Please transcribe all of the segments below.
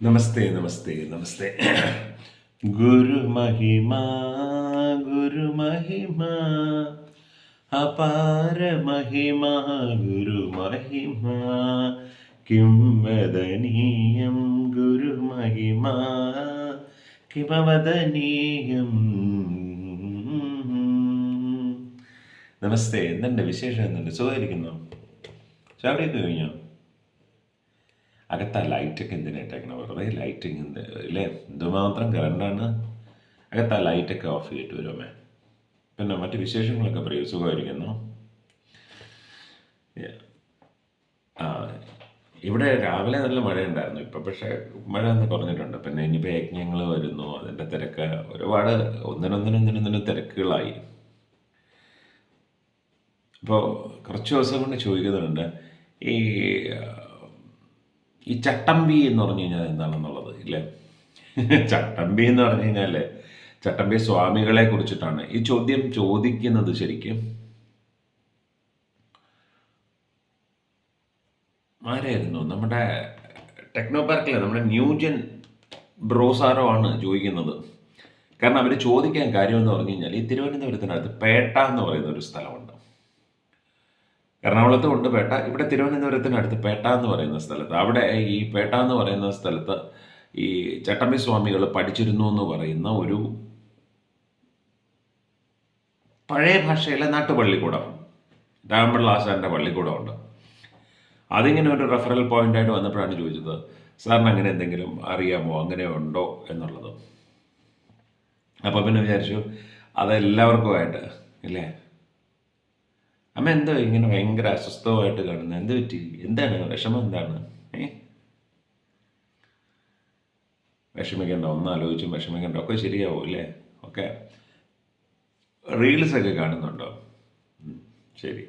നമസ്തേ നമസ്തേ നമസ്തേ. ഗുരുമഹിമ ഗുരുമഹിമ അപാരമഹിമ ഗുരുമഹിമ Kim വദനീയം ഗുരുമഹിമ കിമവദനീയം നമസ്തേ എന്തുണ്ട് വിശേഷം? എന്തുണ്ട്? സുഖമായിരിക്കുന്നു? ചാവടിയൊക്കെ കഴിഞ്ഞോ? അകത്ത് ആ ലൈറ്റൊക്കെ എന്തിനായിട്ടേക്കണം വെറുതെ ലൈറ്റിങ് എന്ത് ഇല്ലേ? എന്തുമാത്രം കറണ്ടാണ് അകത്ത് ആ ലൈറ്റൊക്കെ ഓഫ് ചെയ്തിട്ട് വരുമേ പിന്നെ മറ്റ് വിശേഷങ്ങളൊക്കെ പറയൂ. സുഖമായിരിക്കുന്നു. ആ ഇവിടെ രാവിലെ നല്ല മഴ ഉണ്ടായിരുന്നു ഇപ്പം പക്ഷേ മഴ ഒന്ന് കുറഞ്ഞിട്ടുണ്ട്. പിന്നെ ഇനിയിപ്പോൾ യജ്ഞങ്ങൾ വരുന്നു. അതിന്റെ തിരക്ക് ഒരുപാട് ഒന്നിനൊന്നിനൊന്നിനൊന്നിനും തിരക്കുകളായി. ഇപ്പോൾ കുറച്ച് ദിവസം കൊണ്ട് ചോദിക്കുന്നുണ്ട്. ഈ ഈ ചട്ടമ്പി എന്ന് പറഞ്ഞു കഴിഞ്ഞാൽ എന്താണെന്നുള്ളത് ഇല്ലേ? ചട്ടമ്പി എന്ന് പറഞ്ഞു കഴിഞ്ഞാൽ ചട്ടമ്പി സ്വാമികളെ കുറിച്ചിട്ടാണ്. ഈ ചോദ്യം ചോദിക്കുന്നത് ശരിക്കും ആരായിരുന്നു? നമ്മുടെ ടെക്നോ പാർക്കിലെ നമ്മുടെ ന്യൂജൻ ബ്രോസാറോ ആണ് ചോദിക്കുന്നത്. കാരണം അവർ ചോദിക്കാൻ കാര്യമെന്ന് പറഞ്ഞു കഴിഞ്ഞാൽ ഈ തിരുവനന്തപുരത്തിനടുത്ത് പേട്ട എന്ന് പറയുന്ന ഒരു സ്ഥലമുണ്ട്. എറണാകുളത്തും ഉണ്ട് പേട്ട. ഇവിടെ തിരുവനന്തപുരത്തിനടുത്ത് പേട്ട എന്ന് പറയുന്ന സ്ഥലത്ത്. അവിടെ ഈ പേട്ട എന്ന് പറയുന്ന സ്ഥലത്ത് ഈ ചട്ടമ്പി സ്വാമികൾ പഠിച്ചിരുന്നു എന്ന് പറയുന്ന ഒരു പഴയ ഭാഷയിലെ നാട്ടുപള്ളിക്കൂടം. രാമപിള്ള ആശാന്റെ പള്ളിക്കൂടമുണ്ട്. അതിങ്ങനെ ഒരു റെഫറൽ പോയിന്റായിട്ട് വന്നപ്പോഴാണ് ചോദിച്ചത് സാറിന് അങ്ങനെ എന്തെങ്കിലും അറിയാമോ? അങ്ങനെ ഉണ്ടോ? എന്നുള്ളത്. അപ്പോൾ പിന്നെ വിചാരിച്ചു അതെല്ലാവർക്കുമായിട്ട് ഇല്ലേ? അമ്മ എന്തോ ഇങ്ങനെ ഭയങ്കര അസ്വസ്ഥമായിട്ട് കാണുന്നത്? എന്ത് പറ്റി? എന്താണ്? വിഷമം എന്താണ്? വിഷമിക്കേണ്ട ഒന്നാലോചിച്ചും വിഷമിക്കേണ്ട. ഒക്കെ ശരിയാവും അല്ലേ? ഓക്കെ റീൽസ് ഒക്കെ കാണുന്നുണ്ടോ? ശരി.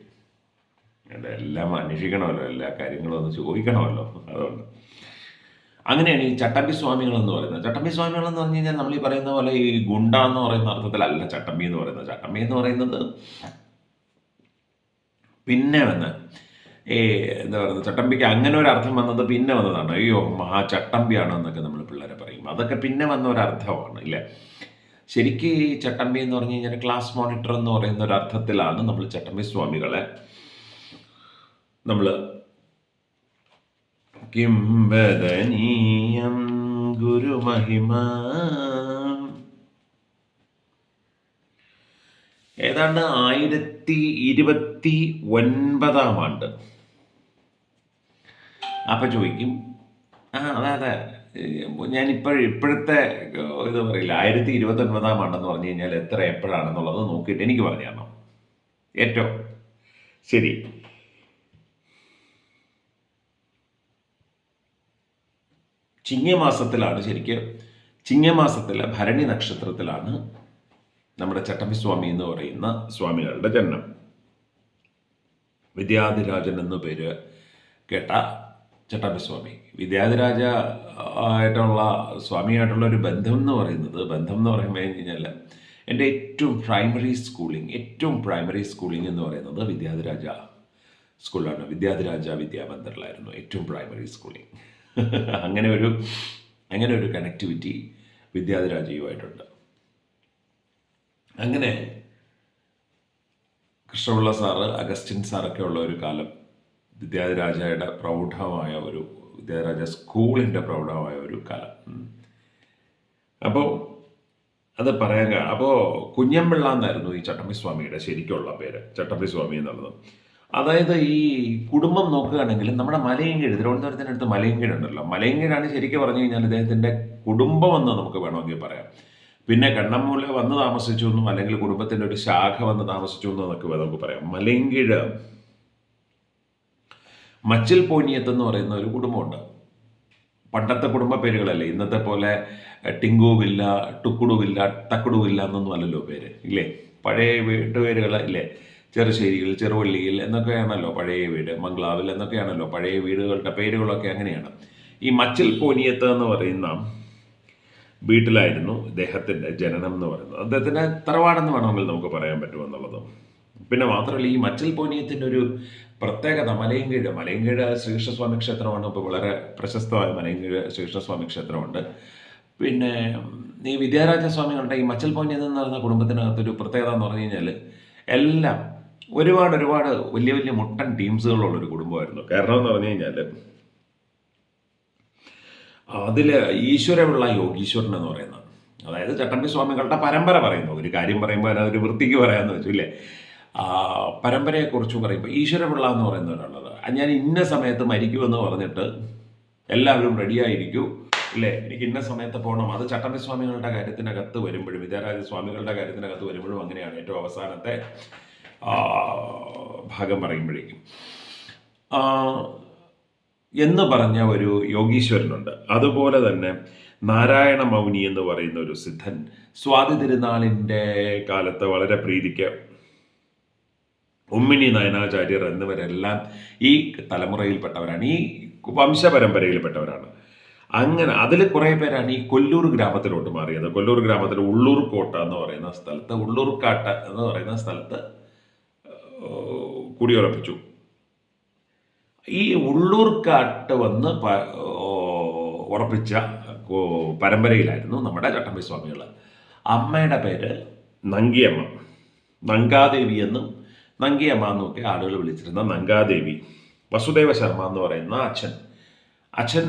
എല്ലാം അന്വേഷിക്കണമല്ലോ. എല്ലാ കാര്യങ്ങളും ഒന്ന് ചോദിക്കണമല്ലോ. അതുകൊണ്ട്. അങ്ങനെയാണ് ഈ ചട്ടമ്പി സ്വാമികൾ എന്ന് പറയുന്നത്. ചട്ടമ്പി സ്വാമികൾ എന്ന് പറഞ്ഞു കഴിഞ്ഞാൽ നമ്മൾ ഈ പറയുന്ന പോലെ ഈ ഗുണ്ട എന്ന് പറയുന്ന അർത്ഥത്തിലല്ല ചട്ടമ്പി എന്ന് പറയുന്നത്. ചട്ടമ്പി എന്ന് പറയുന്നത് പിന്നെ വന്ന് ഈ എന്താ പറയുന്നത് ചട്ടമ്പിക്ക് അങ്ങനെ ഒരു അർത്ഥം വന്നത് പിന്നെ വന്നതാണ്. അയ്യോ മഹാ ചട്ടമ്പിയാണ് എന്നൊക്കെ നമ്മൾ പിള്ളേരെ പറയും. അതൊക്കെ പിന്നെ വന്ന ഒരു അർത്ഥമാണ് ഇല്ലേ? ശരിക്കും ഈ ചട്ടമ്പി എന്ന് പറഞ്ഞു കഴിഞ്ഞാൽ ക്ലാസ് മോണിറ്റർ എന്ന് പറയുന്ന ഒരു അർത്ഥത്തിലാണ് നമ്മൾ ചട്ടമ്പി സ്വാമികളെ നമ്മൾ കിംബദനീയം ഗുരുമഹിമ ഏതാണ്ട് ആയിരത്തി ഇരുപത്തി ഒൻപതാം ആണ്ട്. അപ്പൊ ചോദിക്കും ആ അതെ അതെ. ഇപ്പോൾ ഇപ്പോഴത്തെ ഇത് പറയില്ല ആയിരത്തി ഇരുപത്തി ഒൻപതാം ആണ്ടെന്ന് പറഞ്ഞു കഴിഞ്ഞാൽ എത്ര എപ്പോഴാണെന്നുള്ളത് നോക്കിയിട്ട് എനിക്ക് പറഞ്ഞു ഏറ്റവും ശരി. ചിങ്ങമാസത്തിലാണ് ശരിക്കും ചിങ്ങമാസത്തിലെ ഭരണി നക്ഷത്രത്തിലാണ് നമ്മുടെ ചട്ടമ്പി സ്വാമി എന്ന് പറയുന്ന സ്വാമികളുടെ ജനനം. വിദ്യാധിരാജൻ എന്ന പേര് കേട്ട ചട്ടമ്പി സ്വാമി വിദ്യാധിരാജ ആയിട്ടുള്ള സ്വാമിയായിട്ടുള്ള ഒരു ബന്ധം എന്ന് പറയുന്നത് ബന്ധം എന്ന് പറയുമ്പോൾ കഴിഞ്ഞാൽ എന്റെ ഏറ്റവും പ്രൈമറി സ്കൂളിംഗ് ഏറ്റവും പ്രൈമറി സ്കൂളിംഗ് എന്ന് പറയുന്നത് വിദ്യാധിരാജ സ്കൂളാണ് വിദ്യാധിരാജ വിദ്യാമന്ദിറിലായിരുന്നു ഏറ്റവും പ്രൈമറി സ്കൂളിംഗ് അങ്ങനെ ഒരു അങ്ങനെ ഒരു കണക്ടിവിറ്റി വിദ്യാധിരാജയുമായിട്ടുണ്ട്. അങ്ങനെ കൃഷ്ണപിള്ള സാറ് അഗസ്റ്റിൻ സാറൊക്കെ ഉള്ള ഒരു കാലം വിദ്യാധിരാജയുടെ പ്രൗഢമായ ഒരു വിദ്യാരാജ സ്കൂളിന്റെ പ്രൗഢമായ ഒരു കാലം. അപ്പോൾ അത് പറയാൻ അപ്പോൾ കുഞ്ഞമ്പിള്ള എന്നായിരുന്നു ഈ ചട്ടമ്പി സ്വാമിയുടെ ശരിക്കുള്ള പേര് ചട്ടമ്പി സ്വാമി എന്നുള്ളത്. അതായത് ഈ കുടുംബം നോക്കുകയാണെങ്കിൽ നമ്മുടെ മലയങ്കീഴ് തിരുവനന്തപുരത്തിനടുത്ത് മലയങ്കീഴ് ഉണ്ടല്ലോ. മലയങ്കീഴാണ് ശരിക്കും പറഞ്ഞു കഴിഞ്ഞാൽ ഇദ്ദേഹത്തിന്റെ കുടുംബമെന്ന് നമുക്ക് വേണമെങ്കിൽ പറയാം. പിന്നെ കണ്ണമ്മൂല വന്ന് താമസിച്ചു എന്നും അല്ലെങ്കിൽ കുടുംബത്തിന്റെ ഒരു ശാഖ വന്ന് താമസിച്ചു എന്നും എന്നൊക്കെ നമുക്ക് പറയാം. മലങ്കിഴ മച്ചിൽ പോണിയത്ത് എന്ന് പറയുന്ന ഒരു കുടുംബമുണ്ട്. പണ്ടത്തെ കുടുംബ പേരുകളല്ലേ? ഇന്നത്തെ പോലെ ടിങ്കുവില്ല ടിങ്കു വില്ല ടുക്കുടു വില്ല എന്നൊന്നും അല്ലല്ലോ പേര് ഇല്ലേ? പഴയ വീട്ടുപേരുകൾ ഇല്ലേ? ചെറുശ്ശേരിയിൽ ചെറുവള്ളിയിൽ എന്നൊക്കെയാണല്ലോ പഴയ വീട് മംഗ്ലാവിൽ എന്നൊക്കെയാണല്ലോ പഴയ വീടുകളുടെ പേരുകളൊക്കെ അങ്ങനെയാണ്. ഈ മച്ചിൽ പോനിയത്ത് എന്ന് പറയുന്ന വീട്ടിലായിരുന്നു ഇദ്ദേഹത്തിന്റെ ജനനം എന്ന് പറയുന്നത്. അദ്ദേഹത്തിന്റെ തറവാടെന്ന് വേണമെങ്കിൽ നമുക്ക് പറയാൻ പറ്റുമെന്നുള്ളത് പിന്നെ മാത്രമല്ല ഈ മച്ചൽ പോനീയത്തിന്റെ ഒരു പ്രത്യേകത മലയങ്കീഴ്. മലയങ്കീഴ് ശ്രീകൃഷ്ണസ്വാമി ക്ഷേത്രമാണ്. ഇപ്പോൾ വളരെ പ്രശസ്തമായ മലയങ്കീഴ് ശ്രീകൃഷ്ണസ്വാമി ക്ഷേത്രമുണ്ട്. പിന്നെ ഈ വിദ്യാരാജസ്വാമികളുടെ ഈ മച്ചൽ പോനിയത് എന്ന് പറയുന്ന കുടുംബത്തിനകത്തൊരു പ്രത്യേകത എന്ന് പറഞ്ഞു കഴിഞ്ഞാൽ എല്ലാം ഒരുപാട് ഒരുപാട് വലിയ വലിയ മുട്ടൻ ടീംസുകളുള്ള ഒരു കുടുംബമായിരുന്നു. കേരളം എന്ന് പറഞ്ഞു കഴിഞ്ഞാൽ അതിൽ ഈശ്വരമുള്ള യോഗീശ്വരൻ എന്ന് പറയുന്നത്. അതായത് ചട്ടമ്പി സ്വാമികളുടെ പരമ്പര പറയുന്നു. ഒരു കാര്യം പറയുമ്പോൾ അതൊരു വൃത്തിക്ക് പറയാമെന്ന് വെച്ചു ഇല്ലേ? പരമ്പരയെക്കുറിച്ചും പറയുമ്പോൾ ഈശ്വരപിള്ള എന്ന് പറയുന്ന ഒരാളത് ഞാൻ ഇന്ന സമയത്ത് മരിക്കുമെന്ന് പറഞ്ഞിട്ട് എല്ലാവരും റെഡിയായിരിക്കൂ അല്ലേ എനിക്ക് ഇന്ന സമയത്ത് പോകണം അത് ചട്ടമ്പി സ്വാമികളുടെ കാര്യത്തിനകത്ത് വരുമ്പോഴും വിദ്യാരാജ സ്വാമികളുടെ കാര്യത്തിനകത്ത് വരുമ്പോഴും അങ്ങനെയാണ് ഏറ്റവും അവസാനത്തെ ഭാഗം പറയുമ്പോഴേക്കും. എന്ന് പറഞ്ഞ ഒരു യോഗീശ്വരനുണ്ട്. അതുപോലെ തന്നെ നാരായണ മൗനി എന്ന് പറയുന്ന ഒരു സിദ്ധൻ സ്വാതി തിരുനാളിന്റെ കാലത്ത് വളരെ പ്രീതിക്ക് ഉമ്മിണി നയനാചാര്യർ എന്നിവരെല്ലാം ഈ തലമുറയിൽപ്പെട്ടവരാണ് ഈ വംശപരമ്പരയിൽപ്പെട്ടവരാണ്. അങ്ങനെ അതിൽ കുറേ പേരാണ് ഈ കൊല്ലൂർ ഗ്രാമത്തിലോട്ട് മാറിയത്. കൊല്ലൂർ ഗ്രാമത്തിൽ ഉള്ളൂർ കോട്ട എന്ന് പറയുന്ന സ്ഥലത്ത് ഉള്ളൂർക്കാട്ട എന്ന് പറയുന്ന സ്ഥലത്ത് കുടിയുറപ്പിച്ചു. ഈ ഉള്ളൂർക്കാട്ട് വന്ന് ഉറപ്പിച്ച പരമ്പരയിലായിരുന്നു നമ്മുടെ ചട്ടമ്പി സ്വാമികൾ അമ്മയുടെ പേര് നങ്കിയമ്മ. നങ്കാദേവി എന്നും നങ്കിയമ്മ എന്നൊക്കെ ആളുകൾ വിളിച്ചിരുന്ന നങ്കാദേവി വസുദേവ ശർമ്മ എന്ന് പറയുന്ന അച്ഛൻ. അച്ഛൻ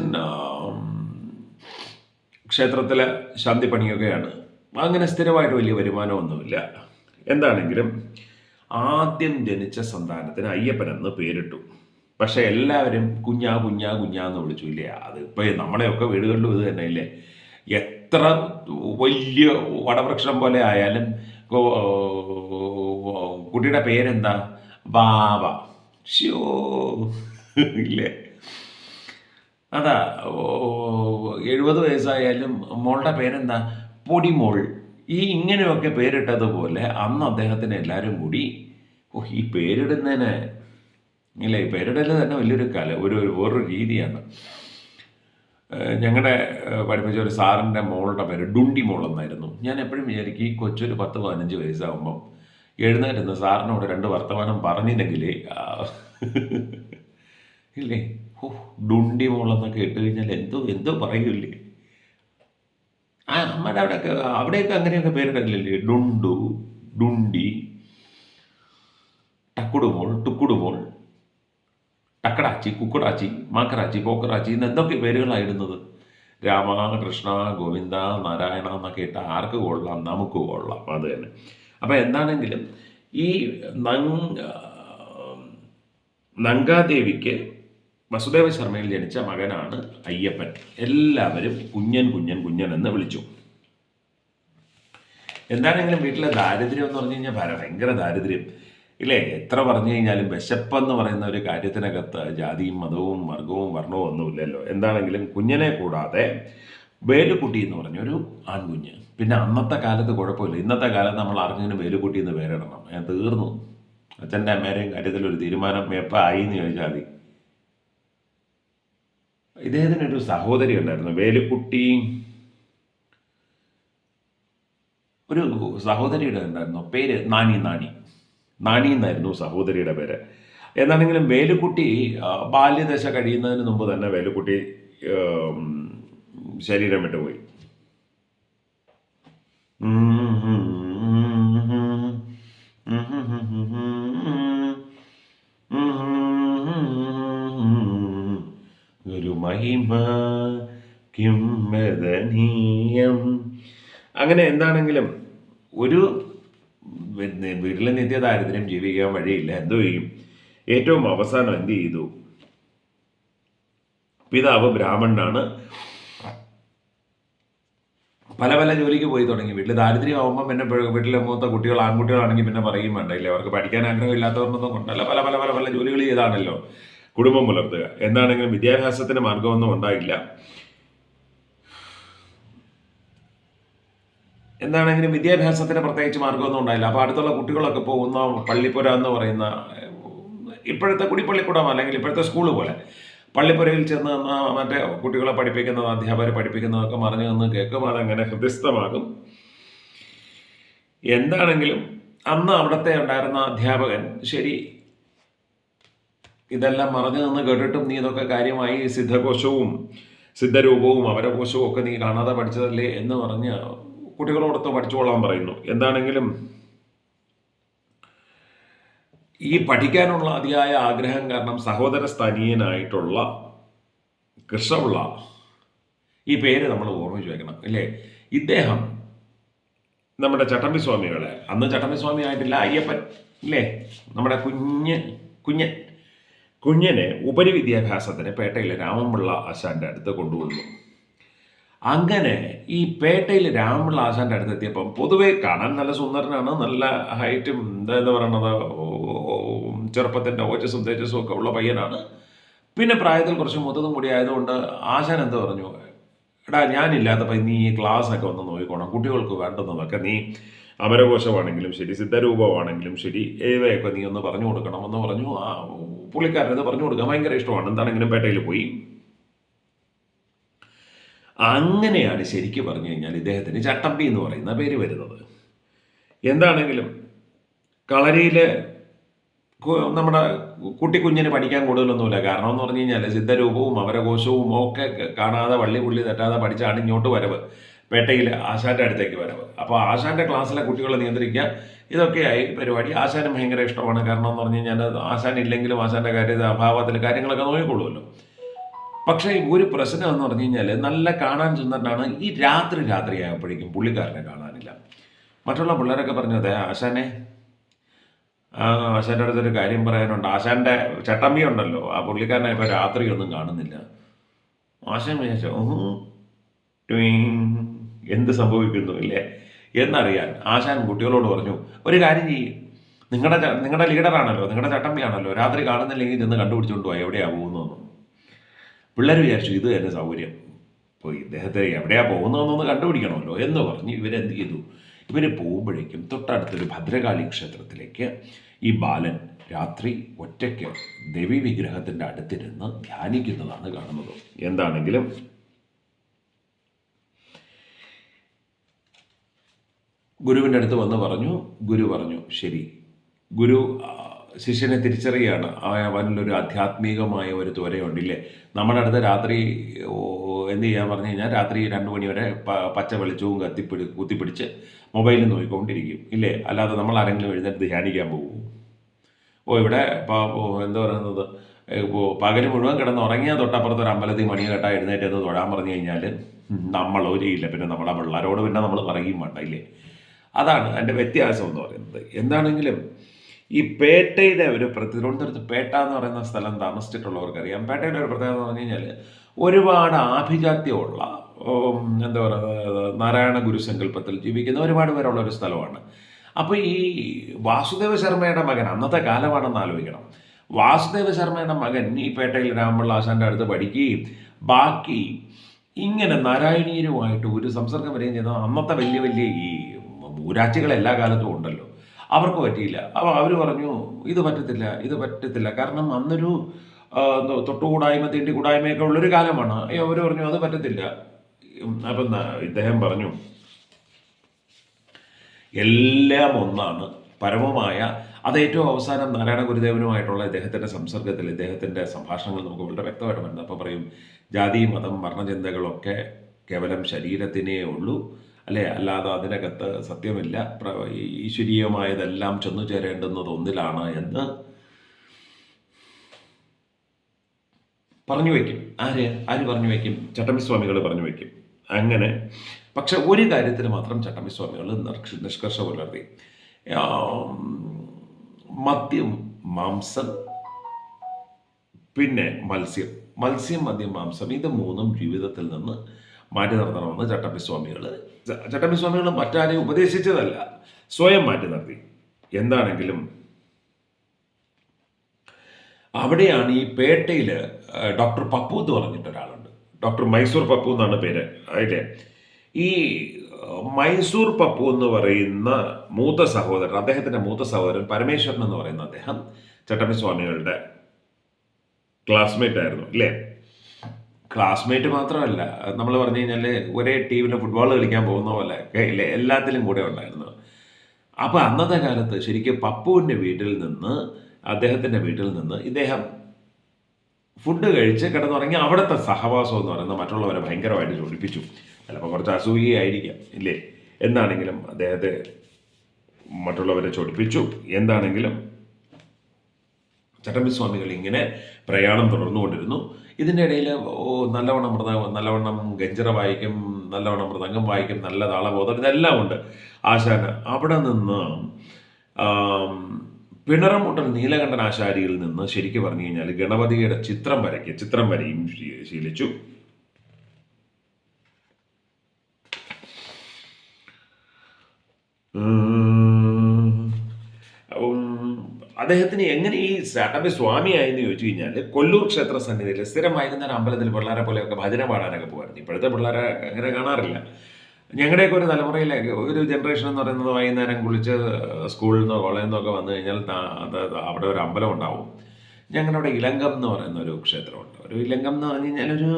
ക്ഷേത്രത്തിലെ ശാന്തി പണിയൊക്കെയാണ് അങ്ങനെ സ്ഥിരമായിട്ട് വലിയ വരുമാനമൊന്നുമില്ല. എന്താണെങ്കിലും ആദ്യം ജനിച്ച സന്താനത്തിന് അയ്യപ്പനെന്ന് പേരിട്ടു. പക്ഷെ എല്ലാവരും കുഞ്ഞാ കുഞ്ഞാ കുഞ്ഞാന്ന് വിളിച്ചു. ഇല്ലേ? അത് ഇപ്പൊ നമ്മുടെയൊക്കെ വീടുകളിലും ഇത് തന്നെ ഇല്ലേ? എത്ര വലിയ വടവൃക്ഷം പോലെ ആയാലും കുട്ടിയുടെ പേരെന്താ? ബാബ ഷ്യോ ഇല്ലേ? അതാ എഴുപത് വയസ്സായാലും മോളുടെ പേരെന്താ? പൊടിമോൾ. ഈ ഇങ്ങനെയൊക്കെ പേരിട്ടതുപോലെ അന്ന് അദ്ദേഹത്തിന് എല്ലാവരും കൂടി ഈ പേരിടുന്നതിന് ഇല്ല ഇവരുടെ തന്നെ വലിയൊരു കല ഒരു വേറൊരു രീതിയാണ്. ഞങ്ങളുടെ പഠിപ്പിച്ച ഒരു സാറിന്റെ മോളുടെ പേര് ഡുണ്ടി മോൾ എന്നായിരുന്നു. ഞാൻ എപ്പോഴും വിചാരിക്കും ഈ കൊച്ചൊരു പത്ത് പതിനഞ്ച് വയസ്സാകുമ്പം എഴുന്നേറ്റുന്ന സാറിനോട് രണ്ട് വർത്തമാനം പറഞ്ഞില്ലെങ്കിൽ ഇല്ലേ? ഓ ഡുണ്ടി മോളെന്നൊക്കെ ഇട്ട് കഴിഞ്ഞാൽ എന്തോ എന്തോ പറയൂലേ ആ അമ്മയുടെ അവിടെയൊക്കെ അവിടെയൊക്കെ അങ്ങനെയൊക്കെ പേരിടലില്ലേ? ഡുണ്ടു ഡുണ്ടി ടക്കുടുമോൾ ടുക്കുടുമോൾ ടക്കടാച്ചി കുക്കടാച്ചി മാക്കറാച്ചി പോക്കറാച്ചി എന്ന് എന്തൊക്കെ പേരുകളാണ് ഇടുന്നത്. രാമ കൃഷ്ണ ഗോവിന്ദ നാരായണ എന്നൊക്കെ ഇട്ട ആർക്ക് കൊള്ളാം? നമുക്ക് കൊള്ളാം. അത് തന്നെ. അപ്പം എന്താണെങ്കിലും ഈ നങ് നങ്കാദേവിക്ക് വസുദേവ ശർമ്മയിൽ ജനിച്ച മകനാണ് അയ്യപ്പൻ. എല്ലാവരും കുഞ്ഞൻ കുഞ്ഞൻ കുഞ്ഞൻ എന്ന് വിളിച്ചു. എന്താണെങ്കിലും വീട്ടിലെ ദാരിദ്ര്യം എന്ന് പറഞ്ഞു കഴിഞ്ഞാൽ ഭയങ്കര ദാരിദ്ര്യം. ഇല്ലേ? എത്ര പറഞ്ഞു കഴിഞ്ഞാലും വിശപ്പെന്ന് പറയുന്ന ഒരു കാര്യത്തിനകത്ത് ജാതിയും മതവും വർഗവും വർണവും ഒന്നുമില്ലല്ലോ. എന്താണെങ്കിലും കുഞ്ഞിനെ കൂടാതെ വേലുക്കുട്ടി എന്ന് പറഞ്ഞൊരു ആൺകുഞ്ഞ്. പിന്നെ അന്നത്തെ കാലത്ത് കുഴപ്പമില്ല. ഇന്നത്തെ കാലത്ത് നമ്മൾ ആർക്കെങ്കിലും വേലുക്കുട്ടി എന്ന് പേരിടണം. ഞാൻ തീർന്നു. അച്ഛന്റെ അമ്മേരെയും കാര്യത്തിൽ ഒരു തീരുമാനം എപ്പോൾ ആയി എന്ന് ചോദിച്ചാൽ മതി. ഇദ്ദേഹത്തിനൊരു സഹോദരി ഉണ്ടായിരുന്നു. വേലുക്കുട്ടി ഒരു സഹോദരിയുടെ ഉണ്ടായിരുന്നു. പേര് നാണി നാണി. നാണി എന്നായിരുന്നു സഹോദരിയുടെ പേര്. എന്നാണെങ്കിലും വേലുക്കുട്ടി ബാല്യദശ കഴിയുന്നതിന് മുമ്പ് തന്നെ വേലുക്കുട്ടി ശരീരം വിട്ടുപോയി അങ്ങനെ എന്താണെങ്കിലും ഒരു വീട്ടിലെ നിത്യ ദാരിദ്ര്യം ജീവിക്കാൻ വഴിയില്ല. എന്തോ ചെയ്യും? ഏറ്റവും അവസാനം എന്ത് ചെയ്തു? പിതാവ് ബ്രാഹ്മണനാണ്. പല പല ജോലിക്ക് പോയി തുടങ്ങി. വീട്ടിൽ ദാരിദ്ര്യം ആവുമ്പോൾ പിന്നെ വീട്ടിലെ മൂത്ത കുട്ടികൾ ആൺകുട്ടികളാണെങ്കിൽ പിന്നെ പറയും വേണ്ട ഇല്ലേ അവർക്ക് പഠിക്കാൻ ആഗ്രഹമില്ലാത്തവരൊന്നും കൊണ്ടല്ല. പല പല പല പല ജോലികൾ ചെയ്താണല്ലോ കുടുംബം പുലർത്തുക. എന്താണെങ്കിലും വിദ്യാഭ്യാസത്തിന് മാർഗമൊന്നും ഉണ്ടായില്ല. എന്താണെങ്കിലും വിദ്യാഭ്യാസത്തിന് പ്രത്യേകിച്ച് മാർഗമൊന്നും ഉണ്ടായില്ല. അപ്പോൾ അടുത്തുള്ള കുട്ടികളൊക്കെ പോകുന്ന പള്ളിപ്പുര എന്ന് പറയുന്ന ഇപ്പോഴത്തെ കുടിപ്പള്ളിക്കൂടം അല്ലെങ്കിൽ ഇപ്പോഴത്തെ സ്കൂൾ പോലെ പള്ളിപ്പുരയിൽ ചെന്ന് മറ്റേ കുട്ടികളെ പഠിപ്പിക്കുന്നത് അധ്യാപകരെ പഠിപ്പിക്കുന്നതൊക്കെ മറിഞ്ഞു നിന്ന് കേൾക്കുമ്പോൾ അതങ്ങനെ ഹൃദയസ്ഥമാകും. എന്താണെങ്കിലും അന്ന് അവിടുത്തെ ഉണ്ടായിരുന്ന അധ്യാപകൻ ശരി ഇതെല്ലാം മറഞ്ഞു നിന്ന് കേട്ടിട്ടും നീ ഇതൊക്കെ കാര്യമായി സിദ്ധകോശവും സിദ്ധരൂപവും അവരകോശവും ഒക്കെ നീ കാണാതെ പഠിച്ചതല്ലേ? എന്ന് പറഞ്ഞ് കുട്ടികളോടൊത്ത് പഠിച്ചുകൊള്ളാൻ പറയുന്നു. എന്താണെങ്കിലും ഈ പഠിക്കാനുള്ള അതിയായ ആഗ്രഹം കാരണം സഹോദര സ്ഥാനീയനായിട്ടുള്ള കൃഷ്ണപിള്ള. ഈ പേര് നമ്മൾ ഓർമ്മിച്ച് വെക്കണം അല്ലേ? ഇദ്ദേഹം നമ്മുടെ ചട്ടമ്പി സ്വാമികളെ. അന്ന് ചട്ടമ്പി സ്വാമി ആയിട്ടില്ല അയ്യപ്പൻ അല്ലേ? നമ്മുടെ കുഞ്ഞ് കുഞ്ഞൻ കുഞ്ഞനെ ഉപരിവിദ്യാഭ്യാസത്തിന് പേട്ടയിലെ രാമൻപിള്ള ആശാന്റെ അടുത്ത് കൊണ്ടുവന്നു. അങ്ങനെ ഈ പേട്ടയിൽ രാമൻപിള്ള ആശാന്റെ അടുത്ത് എത്തിയപ്പം പൊതുവേ കാണാൻ നല്ല സുന്ദരനാണ് നല്ല ഹൈറ്റും എന്താ പറയണത് ചെറുപ്പത്തിന്റെ ഓജസ്സും തേജസ്സും ഒക്കെ ഉള്ള പയ്യനാണ്. പിന്നെ പ്രായത്തിൽ കുറച്ച് മുത്തതും കൂടി ആയതുകൊണ്ട് ആശാൻ എന്ത് പറഞ്ഞു? എടാ ഞാനില്ലാത്തപ്പോൾ നീ ഈ ക്ലാസ്സൊക്കെ ഒന്ന് നോക്കിക്കോണം. കുട്ടികൾക്ക് വേണ്ടുന്നതൊക്കെ നീ അമരകോശമാണെങ്കിലും ശരി സിദ്ധരൂപമാണെങ്കിലും ശരി ഏവയൊക്കെ നീ ഒന്ന് പറഞ്ഞു കൊടുക്കണം എന്ന് പറഞ്ഞു. ആ പുള്ളിക്കാരനത് പറഞ്ഞു കൊടുക്കാൻ ഭയങ്കര ഇഷ്ടമാണ്. എന്താണെങ്കിലും പേട്ടയിൽ പോയി. അങ്ങനെയാണ് ശരിക്കും പറഞ്ഞു കഴിഞ്ഞാൽ ഇദ്ദേഹത്തിന് ചട്ടമ്പി എന്ന് പറയുന്ന പേര് വരുന്നത്. എന്താണെങ്കിലും കളരിയിൽ നമ്മുടെ കുട്ടിക്കുഞ്ഞിന് പഠിക്കാൻ കൂടുതലൊന്നുമില്ല. കാരണം എന്ന് പറഞ്ഞു കഴിഞ്ഞാൽ സിദ്ധരൂപവും അവരകോശവും ഒക്കെ കാണാതെ വള്ളി പുള്ളി തെറ്റാതെ പഠിച്ചാണ് ഇങ്ങോട്ട് വരവ്. പേട്ടയിൽ ആശാന്റെ അടുത്തേക്ക് വരവ്. അപ്പോൾ ആശാന്റെ ക്ലാസ്സിലെ കുട്ടികളെ നിയന്ത്രിക്കുക ഇതൊക്കെയായി പരിപാടി. ആശാനും ഭയങ്കര ഇഷ്ടമാണ്. കാരണം എന്ന് പറഞ്ഞു കഴിഞ്ഞാൽ ആശാൻ ഇല്ലെങ്കിലും ആശാന്റെ കാര്യത്തിൽ അഭാവത്തിൽ കാര്യങ്ങളൊക്കെ നോക്കിക്കൊള്ളുമല്ലോ. പക്ഷേ ഒരു പ്രശ്നം എന്ന് പറഞ്ഞു കഴിഞ്ഞാൽ നല്ല കാണാൻ ചെന്നിട്ടാണ് ഈ രാത്രി രാത്രി ആയപ്പോഴേക്കും പുള്ളിക്കാരനെ കാണാനില്ല. മറ്റുള്ള പിള്ളേരൊക്കെ പറഞ്ഞു ആശാനെ ആശാന്റെ അടുത്തൊരു കാര്യം പറയാനുണ്ട്. ആശാന്റെ ചട്ടമ്പി ഉണ്ടല്ലോ. ആ പുള്ളിക്കാരനെ ഇപ്പോൾ രാത്രി ഒന്നും കാണുന്നില്ല. ആശാൻ വിചാരിച്ചു "ഉഹും, ട്വിങ്, എന്ത് സംഭവിക്കുന്നു ഇല്ലേ? എന്നറിയാൻ ആശാൻ കുട്ടികളോട് പറഞ്ഞു ഒരു കാര്യം ചെയ്യും. നിങ്ങളുടെ നിങ്ങളുടെ ലീഡറാണല്ലോ നിങ്ങളുടെ ചട്ടമ്പിയാണല്ലോ. രാത്രി കാണുന്നില്ലെങ്കിൽ ചെന്ന് കണ്ടുപിടിച്ചുകൊണ്ട് പോയി. എവിടെയാണ് പോകുന്നതെന്ന്. പിള്ളേർ വിചാരിച്ചു ഇത് എന്റെ സൗകര്യം. ഇപ്പോൾ ഇദ്ദേഹത്തെ എവിടെയാണ് പോകുന്നതെന്നൊന്ന് കണ്ടുപിടിക്കണമല്ലോ എന്ന് പറഞ്ഞ് ഇവരെന്ത് ചെയ്തു? ഇവർ പോകുമ്പോഴേക്കും തൊട്ടടുത്തൊരു ഭദ്രകാളി ക്ഷേത്രത്തിലേക്ക് ഈ ബാലൻ രാത്രി ഒറ്റയ്ക്ക് ദേവി വിഗ്രഹത്തിന്റെ അടുത്തിരുന്ന് ധ്യാനിക്കുന്നതാണ് കാണുന്നത്. എന്താണെങ്കിലും ഗുരുവിന്റെ അടുത്ത് വന്ന് പറഞ്ഞു ഗുരു പറഞ്ഞു ശരി ഗുരു ശിഷ്യനെ തിരിച്ചറിയുകയാണ് അവനിലൊരു ആധ്യാത്മികമായ ഒരു ത്വരയുണ്ടില്ലേ? നമ്മുടെ അടുത്ത് രാത്രി എന്ത് ചെയ്യാൻ പറഞ്ഞു കഴിഞ്ഞാൽ രാത്രി രണ്ട് മണി വരെ പച്ച വെളിച്ചവും കത്തിപ്പിടി കുത്തിപ്പിടിച്ച് മൊബൈലിൽ നോക്കിക്കൊണ്ടിരിക്കും ഇല്ലേ? അല്ലാതെ നമ്മൾ ആരെങ്കിലും എഴുന്നേറ്റ് ധ്യാനിക്കാൻ പോകും. ഓ ഇവിടെ എന്താ പറയുന്നത്? ഇപ്പോൾ പകൽ മുഴുവൻ കിടന്ന് ഉറങ്ങിയ തൊട്ടപ്പുറത്ത് ഒരു അമ്പലത്തിൽ മണി കേട്ടാ എഴുന്നേറ്റ് എന്ന് തൊഴാൻ പറഞ്ഞു കഴിഞ്ഞാൽ നമ്മളോ ചെയ്യില്ല പിന്നെ നമ്മളെ പിള്ളേരോട് പിന്നെ നമ്മൾ പറയും വേണ്ട ഇല്ലേ? അതാണ് അതിന്റെ വ്യത്യാസം എന്ന് പറയുന്നത്. എന്താണെങ്കിലും ഈ പേട്ടയുടെ ഒരു പ്ര- തിരുവനന്തപുരത്ത് പേട്ട എന്ന് പറയുന്ന സ്ഥലം താമസിച്ചിട്ടുള്ളവർക്കറിയാം. പേട്ടയുടെ ഒരു പ്രത്യേകത എന്ന് പറഞ്ഞു കഴിഞ്ഞാൽ ഒരുപാട് ആഭിജാത്യമുള്ള എന്താ പറയുക നാരായണ ഗുരുസങ്കല്പത്തിൽ ജീവിക്കുന്ന ഒരുപാട് പേരുള്ള ഒരു സ്ഥലമാണ്. അപ്പോൾ ഈ വാസുദേവ ശർമ്മയുടെ മകൻ അന്നത്തെ കാലമാണെന്ന് ആലോചിക്കണം. വാസുദേവ ശർമ്മയുടെ മകൻ ഈ പേട്ടയിൽ രാമപിള്ള ആശാന്റെ അടുത്ത് പഠിക്കുകയും ബാക്കി ഇങ്ങനെ നാരായണീയരുമായിട്ട് ഒരു സംസർഗം വരികയും ചെയ്ത അന്നത്തെ വലിയ വലിയ ഈ ഊരാച്ചികൾ എല്ലാ കാലത്തും ഉണ്ടല്ലോ. അവർക്ക് പറ്റിയില്ല. അപ്പോൾ അവർ പറഞ്ഞു ഇത് പറ്റത്തില്ല ഇത് പറ്റത്തില്ല. കാരണം അന്നൊരു തൊട്ടുകൂടായ്മ തീണ്ടി കൂടായ്മയൊക്കെ ഉള്ളൊരു കാലമാണ്. അവർ പറഞ്ഞു അത് പറ്റത്തില്ല. അപ്പം ഇദ്ദേഹം പറഞ്ഞു എല്ലാം ഒന്നാണ് പരമമായ അത് ഏറ്റവും അവസാനം നാരായണ ഗുരുദേവനുമായിട്ടുള്ള ഇദ്ദേഹത്തിന്റെ സംസർഗത്തിൽ ഇദ്ദേഹത്തിന്റെ സംഭാഷണങ്ങൾ നമുക്ക് വളരെ വ്യക്തമായിട്ട് പറഞ്ഞു അപ്പോൾ പറയും ജാതി മതം വർണചിന്തകളൊക്കെ കേവലം ശരീരത്തിനേ ഉള്ളൂ. അല്ലേ? അല്ലാതെ അതിനകത്ത് സത്യമില്ല. ഈശ്വരീയമായതെല്ലാം ചെന്നു ചേരേണ്ടുന്നത് ഒന്നിലാണ് എന്ന് പറഞ്ഞു വയ്ക്കും. ആര്? ആര് പറഞ്ഞു വയ്ക്കും? ചട്ടമ്പിസ്വാമികൾ പറഞ്ഞു വയ്ക്കും. അങ്ങനെ. പക്ഷെ ഒരു കാര്യത്തിൽ മാത്രം ചട്ടമ്പിസ്വാമികൾ നിഷ്ക- നിഷ്കർഷ പുലർത്തി. മദ്യം മാംസം പിന്നെ മത്സ്യം. മത്സ്യം മദ്യം മാംസം ഇത് മൂന്നും ജീവിതത്തിൽ നിന്ന് മാറ്റി നിർത്തണമെന്ന് ചട്ടമ്പിസ്വാമികൾ ചട്ടമ്പിസ്വാമികൾ ചട്ടമ്പി മറ്റാരെയും ഉപദേശിച്ചതല്ല. സ്വയം മാറ്റി നിർത്തി. എന്താണെങ്കിലും അവിടെയാണ് ഈ പേട്ടയിൽ ഡോക്ടർ പപ്പു എന്ന് പറഞ്ഞിട്ട് ഒരാളുണ്ട്. ഡോക്ടർ മൈസൂർ പപ്പു എന്നാണ് പേര്. അതിലെ ഈ മൈസൂർ പപ്പു എന്ന് പറയുന്ന മൂത്ത സഹോദരൻ അദ്ദേഹത്തിന്റെ മൂത്ത സഹോദരൻ പരമേശ്വരൻ എന്ന് പറയുന്ന അദ്ദേഹം ചട്ടമ്പി സ്വാമികളുടെ ക്ലാസ്മേറ്റ് ആയിരുന്നു ഇല്ലേ? ക്ലാസ്മേറ്റ് മാത്രമല്ല. നമ്മൾ പറഞ്ഞു കഴിഞ്ഞാൽ ഒരേ ടീമിൽ ഫുട്ബോൾ കളിക്കാൻ പോകുന്ന പോലെ എല്ലാത്തിലും കൂടെ ഉണ്ടായിരുന്നു. അപ്പോൾ അന്നത്തെ കാലത്ത് ശരിക്കും പപ്പുവിന്റെ വീട്ടിൽ നിന്ന് അദ്ദേഹത്തിന്റെ വീട്ടിൽ നിന്ന് ഇദ്ദേഹം ഫുഡ് കഴിച്ച് കിടന്നുറങ്ങി അവിടുത്തെ സഹവാസം എന്ന് പറയുന്നത് മറ്റുള്ളവരെ ഭയങ്കരമായിട്ട് ചൊടിപ്പിച്ചു. ചിലപ്പോൾ കുറച്ച് അസൂയയായിരിക്കാം ഇല്ലേ? എന്താണെങ്കിലും അദ്ദേഹത്തെ മറ്റുള്ളവരെ ചൊടിപ്പിച്ചു. എന്താണെങ്കിലും ചട്ടമ്പിസ്വാമികൾ ഇങ്ങനെ പ്രയാണം തുടർന്നുകൊണ്ടിരുന്നു. ഇതിന്റെ ഇടയിൽ നല്ലവണ്ണം മൃത നല്ലവണ്ണം ഗഞ്ചറ വായിക്കും നല്ലവണ്ണം മൃദംഗം വായിക്കും നല്ല താളബോധം ഇതെല്ലാം ഉണ്ട്. ആശാന് അവിടെ നിന്ന് പിണറമുട്ടൻ നീലകണ്ഠൻ ആശാരിയിൽ നിന്ന് ശരിക്കും പറഞ്ഞു കഴിഞ്ഞാൽ ഗണപതിയുടെ ചിത്രം വരയ്ക്കുക ചിത്രം വരയും ശീലിച്ചു. അദ്ദേഹത്തിന് എങ്ങനെ ഈ ചട്ടമ്പി സ്വാമിയായെന്ന് ചോദിച്ചു കഴിഞ്ഞാൽ കൊല്ലൂർ ക്ഷേത്ര സന്നിധിയിൽ സ്ഥിരമായിരുന്ന ഒരു അമ്പലത്തിൽ പിള്ളേരെ പോലെയൊക്കെ ഭജന പാടാനൊക്കെ പോകുമായിരുന്നു ഇപ്പോഴത്തെ പിള്ളേരെ അങ്ങനെ കാണാറില്ല. ഞങ്ങളുടെയൊക്കെ ഒരു തലമുറയിലെ ഒരു ജനറേഷൻ എന്ന് പറയുന്നത് വൈകുന്നേരം കുളിച്ച് സ്കൂളിൽ നിന്നോ കോളേജിൽ നിന്നോ ഒക്കെ വന്നു കഴിഞ്ഞാൽ അവിടെ ഒരു അമ്പലം ഉണ്ടാവും. ഞങ്ങളുടെ അവിടെ ഇലങ്കം എന്ന് പറയുന്ന ഒരു ക്ഷേത്രമുണ്ട്. ഒരു ഇലങ്കം എന്ന് പറഞ്ഞു കഴിഞ്ഞാൽ ഒരു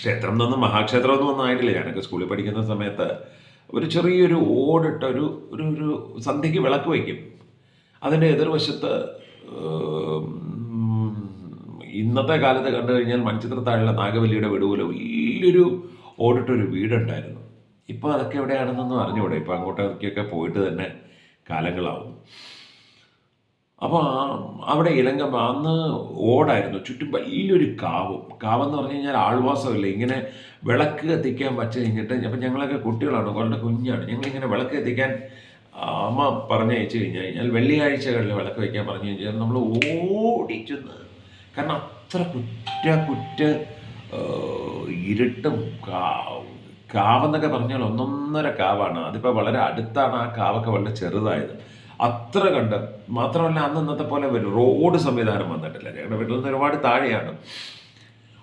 ക്ഷേത്രം എന്നൊന്നും മഹാക്ഷേത്രം ഒന്നും ആയിട്ടില്ല. ഞാനൊക്കെ സ്കൂളിൽ പഠിക്കുന്ന സമയത്ത് ഒരു ചെറിയൊരു ഓടിട്ട ഒരു ഒരു ഒരു സന്ധ്യയ്ക്ക് വിളക്ക് വയ്ക്കും. അതിന്റെ എതിർവശത്ത് ഇന്നത്തെ കാലത്ത് കണ്ടു കഴിഞ്ഞാൽ മൺചിത്രത്താഴിലെ നാഗവല്ലിയുടെ വീട് പോലെ വലിയൊരു ഓടിട്ടൊരു വീടുണ്ടായിരുന്നു. ഇപ്പോൾ അതൊക്കെ എവിടെയാണെന്നൊന്നും അറിഞ്ഞുകൂടെ ഇപ്പോൾ അങ്ങോട്ടേക്കൊക്കെ പോയിട്ട് തന്നെ കാലങ്ങളാവും. അപ്പോൾ അവിടെ ഇലങ്കം അന്ന് ഓടായിരുന്നു. ചുറ്റും വലിയൊരു കാവും. കാവെന്ന് പറഞ്ഞു കഴിഞ്ഞാൽ ആൾവാസമില്ല? ഇങ്ങനെ വിളക്ക് കത്തിക്കാൻ വച്ച് കഴിഞ്ഞിട്ട് അപ്പം ഞങ്ങളൊക്കെ കുട്ടികളാണ് കൊല്ലം കുഞ്ഞാണ്. ഞങ്ങളിങ്ങനെ വിളക്ക് കത്തിക്കാൻ അമ്മ പറഞ്ഞയച്ചു കഴിഞ്ഞു കഴിഞ്ഞാൽ വെള്ളിയാഴ്ചകളിൽ വിളക്ക് വയ്ക്കാൻ പറഞ്ഞു കഴിഞ്ഞാൽ നമ്മൾ ഓടിച്ചെന്ന് കാരണം അത്ര കുറ്റ കുറ്റ ഇരുട്ടും കാവ് കാവെന്നൊക്കെ പറഞ്ഞാൽ ഒന്നൊന്നര കാവാണ്. അതിപ്പോൾ വളരെ അടുത്താണ് ആ കാവൊക്കെ വളരെ ചെറുതായത്. അത്ര കണ്ട് മാത്രമല്ല അന്ന് ഇന്നത്തെ പോലെ റോഡ് സംവിധാനം വന്നിട്ടില്ല. ഞങ്ങളുടെ വീട്ടിൽ നിന്ന് ഒരുപാട് താഴെയാണ്.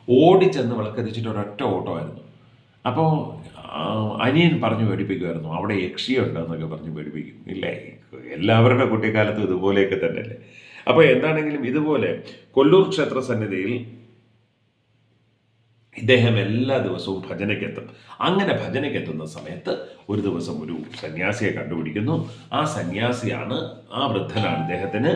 ഓടിച്ചെന്ന് വിളക്കെത്തിച്ചിട്ട് ഒരൊറ്റ ഓട്ടമായിരുന്നു അപ്പോൾ അനിയൻ പറഞ്ഞു പേടിപ്പിക്കുമായിരുന്നു. അവിടെ യക്ഷിയുണ്ട് എന്നൊക്കെ പറഞ്ഞ് പേടിപ്പിക്കും. ഇല്ലേ? എല്ലാവരുടെ കുട്ടിക്കാലത്തും ഇതുപോലെയൊക്കെ തന്നെയല്ലേ? അപ്പോൾ എന്താണെങ്കിലും ഇതുപോലെ കൊല്ലൂർ ക്ഷേത്ര സന്നിധിയിൽ ഇദ്ദേഹം എല്ലാ ദിവസവും ഭജനയ്ക്കെത്തും. അങ്ങനെ ഭജനയ്ക്കെത്തുന്ന സമയത്ത് ഒരു ദിവസം ഒരു സന്യാസിയെ കണ്ടുപിടിക്കുന്നു. ആ സന്യാസിയാണ് ആ വൃദ്ധനാണ് ഇദ്ദേഹത്തിന്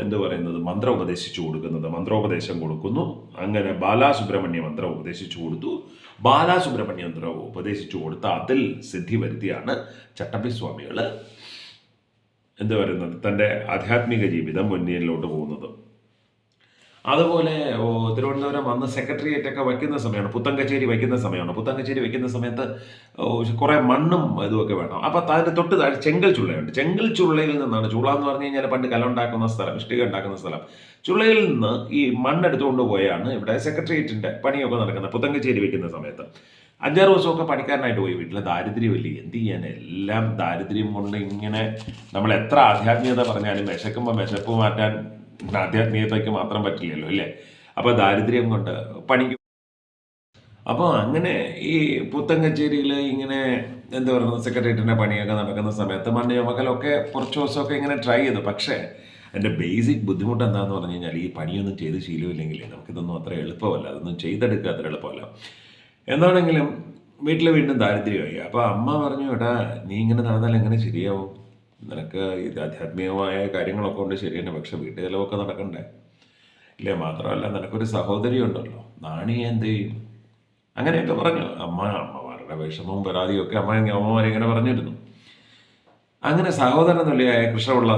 എന്ത് പറയുന്നത് മന്ത്രം ഉപദേശിച്ചു കൊടുക്കുന്നത്. മന്ത്രോപദേശം കൊടുക്കുന്നു. അങ്ങനെ ബാലാസുബ്രഹ്മണ്യ മന്ത്രം ഉപദേശിച്ചു കൊടുത്തു. ബാലാസുബ്രഹ്മണ്യ മന്ത്രം ഉപദേശിച്ചു കൊടുത്ത അതിൽ സിദ്ധി വരുത്തിയാണ് ചട്ടമ്പിസ്വാമികൾ എന്ത് പറയുന്നത് തന്റെ ആധ്യാത്മിക ജീവിതം മുന്നിലോട്ട് പോകുന്നത്. അതുപോലെ തിരുവനന്തപുരം വന്ന് സെക്രട്ടേറിയറ്റ് ഒക്കെ വയ്ക്കുന്ന സമയമാണ്. പുത്തൻ കച്ചേരി വയ്ക്കുന്ന സമയമാണ്. പുത്തൻ കച്ചേരി വയ്ക്കുന്ന സമയത്ത് കുറേ മണ്ണും ഇതുമൊക്കെ വേണം. അപ്പോൾ അതിന്റെ തൊട്ട് താഴെ ചെങ്കൽ ചുള്ളയുണ്ട്. ചെങ്കൽ ചുള്ളയിൽ നിന്നാണ് ചുള്ള എന്ന് പറഞ്ഞു കഴിഞ്ഞാൽ പണ്ട് കലുണ്ടാക്കുന്ന സ്ഥലം ഇഷ്ടിക ഉണ്ടാക്കുന്ന സ്ഥലം. ചുള്ളയിൽ നിന്ന് ഈ മണ്ണെടുത്തുകൊണ്ട് പോയാണ് ഇവിടെ സെക്രട്ടേറിയറ്റിന്റെ പണിയൊക്കെ നടക്കുന്നത് പുത്തൻ കച്ചേരി വയ്ക്കുന്ന സമയത്ത്. അഞ്ചാറ് ദിവസമൊക്കെ പണിക്കാരനായിട്ട് പോയി വീട്ടിലെ. ദാരിദ്ര്യമില്ലേ? എന്ത് ചെയ്യാൻ? എല്ലാം ദാരിദ്ര്യം കൊണ്ട് ഇങ്ങനെ നമ്മൾ എത്ര ആധ്യാത്മികത പറഞ്ഞാലും വിശക്കുമ്പോൾ വിശപ്പ് മാറ്റാൻ ആധ്യാത്മികതയ്ക്ക് മാത്രം പറ്റില്ലല്ലോ അല്ലേ? അപ്പോൾ ദാരിദ്ര്യം കൊണ്ട് പണിക്ക് അപ്പോൾ അങ്ങനെ ഈ പുത്തൻ കച്ചേരിയിൽ ഇങ്ങനെ എന്താ പറയുന്നത് സെക്രട്ടേറിയറ്റിന്റെ പണിയൊക്കെ നടക്കുന്ന സമയത്ത് മണ്ണ് ചുമക്കലൊക്കെ കുറച്ച് ദിവസമൊക്കെ ഇങ്ങനെ ട്രൈ ചെയ്തു. പക്ഷേ എന്റെ ബേസിക് ബുദ്ധിമുട്ട് എന്താണെന്ന് പറഞ്ഞു കഴിഞ്ഞാൽ ഈ പണിയൊന്നും ചെയ്ത് ശീലമില്ലെങ്കിൽ നമുക്കിതൊന്നും അത്ര എളുപ്പമല്ല. അതൊന്നും ചെയ്തെടുക്കുക അത്ര എളുപ്പമല്ല. എന്താണെങ്കിലും വീട്ടിൽ വീണ്ടും ദാരിദ്ര്യമായി. അപ്പോൾ അമ്മ പറഞ്ഞു എടാ നീ ഇങ്ങനെ നടന്നാൽ എങ്ങനെ ശരിയാവും? നിനക്ക് ഇത് ആധ്യാത്മികമായ കാര്യങ്ങളൊക്കെ കൊണ്ട് ശരിയാണ് പക്ഷെ വീട്ടു ചിലവൊക്കെ നടക്കണ്ടേ? ഇല്ലേ? മാത്രമല്ല നിനക്കൊരു സഹോദരി ഉണ്ടല്ലോ നാണി എന്ത് ചെയ്യും? അങ്ങനെയൊക്കെ പറഞ്ഞു. അമ്മ അമ്മമാരുടെ വിഷമവും പരാതിയും ഒക്കെ അമ്മ അമ്മമാരെ ഇങ്ങനെ പറഞ്ഞിരുന്നു. അങ്ങനെ സഹോദരൻ തുല്യയായ കൃഷ്ണപിള്ള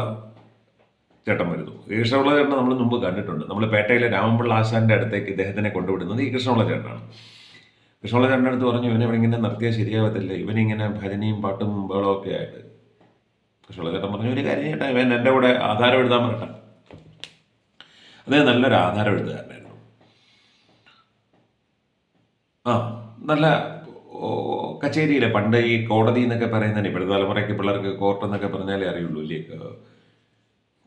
ചേട്ടൻ വരുന്നു. കൃഷ്ണപിള്ള ചേട്ടൻ നമ്മൾ മുമ്പ് കണ്ടിട്ടുണ്ട്. നമ്മൾ പേട്ടയിലെ രാമപിള്ള ആശാന്റെ അടുത്തേക്ക് ഇദ്ദേഹത്തിനെ കൊണ്ടുവിടുന്നത് ഈ കൃഷ്ണപിള്ള ചേട്ടനാണ്. കൃഷ്ണപിള്ള ചേട്ടന്റെ അടുത്ത് പറഞ്ഞു ഇവനെ ഇവിടെ ഇങ്ങനെ നിർത്തിയാൽ ശരിയാവത്തില്ല. ഇവനിങ്ങനെ ഭജനയും പാട്ടും ബഹളവും ഒക്കെ ആയിട്ട് കൃഷ്ണപിള്ള ചേട്ടൻ പറഞ്ഞു ഒരു കാര്യം ചേട്ടാ ഇവൻ എന്റെ കൂടെ ആധാരം എഴുതാൻ പറയട്ടെ അദ്ദേഹം നല്ലൊരു ആധാരം എഴുതുകാരനായിരുന്നു. ആ നല്ല കച്ചേരിയിലെ പണ്ട് ഈ കോടതി എന്നൊക്കെ പറയുന്നതിന് ഇപ്പോഴത്തെ തലമുറയ്ക്ക് പിള്ളേർക്ക് കോർട്ട് എന്നൊക്കെ പറഞ്ഞാലേ അറിയുള്ളൂ ഇല്ലേ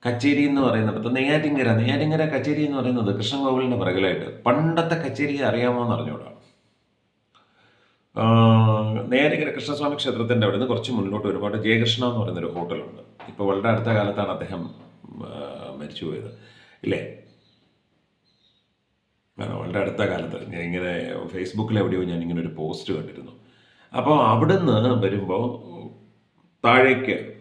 കച്ചേരി എന്ന് പറയുന്നത്. ഇപ്പം നെയ്യാറ്റിങ്കര നെയ്യാറ്റിങ്കര കച്ചേരി എന്ന് പറയുന്നത് കൃഷ്ണൻകോവിലിന്റെ പിറകിലായിട്ട്. പണ്ടത്തെ കച്ചേരി അറിയാമോ എന്ന് അറിഞ്ഞൂടാ ഇങ്ങനെ കൃഷ്ണസ്വാമി ക്ഷേത്രത്തിന്റെ അവിടെ നിന്ന് കുറച്ച് മുന്നോട്ട് ഒരുപാട് ജയകൃഷ്ണ എന്ന് പറയുന്നൊരു ഹോട്ടലുണ്ട്. ഇപ്പോൾ വളരെ അടുത്ത കാലത്താണ് അദ്ദേഹം മരിച്ചു മരിച്ചുപോയത്. ഇല്ലേ? വളരെ അടുത്ത കാലത്ത്. ഞാൻ ഇങ്ങനെ ഫേസ്ബുക്കിൽ എവിടെയോ ഞാൻ ഇങ്ങനെ ഒരു പോസ്റ്റ് കണ്ടിരുന്നു. അപ്പോൾ അവിടുന്ന് വരുമ്പോൾ താഴേക്ക്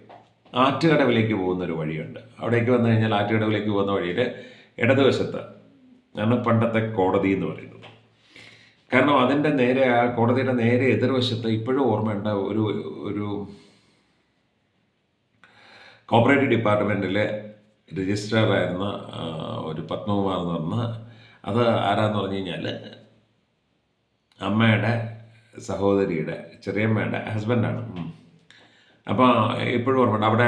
ആറ്റുകടവിലേക്ക് പോകുന്ന ഒരു വഴിയുണ്ട്. അവിടേക്ക് വന്നു കഴിഞ്ഞാൽ ആറ്റുകടവിലേക്ക് പോകുന്ന വഴിയിൽ ഇടതുവശത്ത് ആണ് പണ്ടത്തെ കോടതി എന്ന് പറയുന്നത്. കാരണം അതിന്റെ നേരെ ആ കോടതിയുടെ നേരെ എതിർവശത്ത് ഇപ്പോഴും ഓർമ്മയുണ്ട് ഒരു ഒരു കോപ്പറേറ്റീവ് ഡിപ്പാർട്ട്മെന്റിലെ രജിസ്ട്രാറായിരുന്ന ഒരു പത്മകുമാർ എന്ന് പറഞ്ഞ അത് ആരാന്ന് പറഞ്ഞു കഴിഞ്ഞാൽ അമ്മയുടെ സഹോദരിയുടെ ചെറിയമ്മയുടെ ഹസ്ബൻഡാണ്. അപ്പോൾ ഇപ്പോഴും ഓർമ്മയുണ്ട്. അവിടെ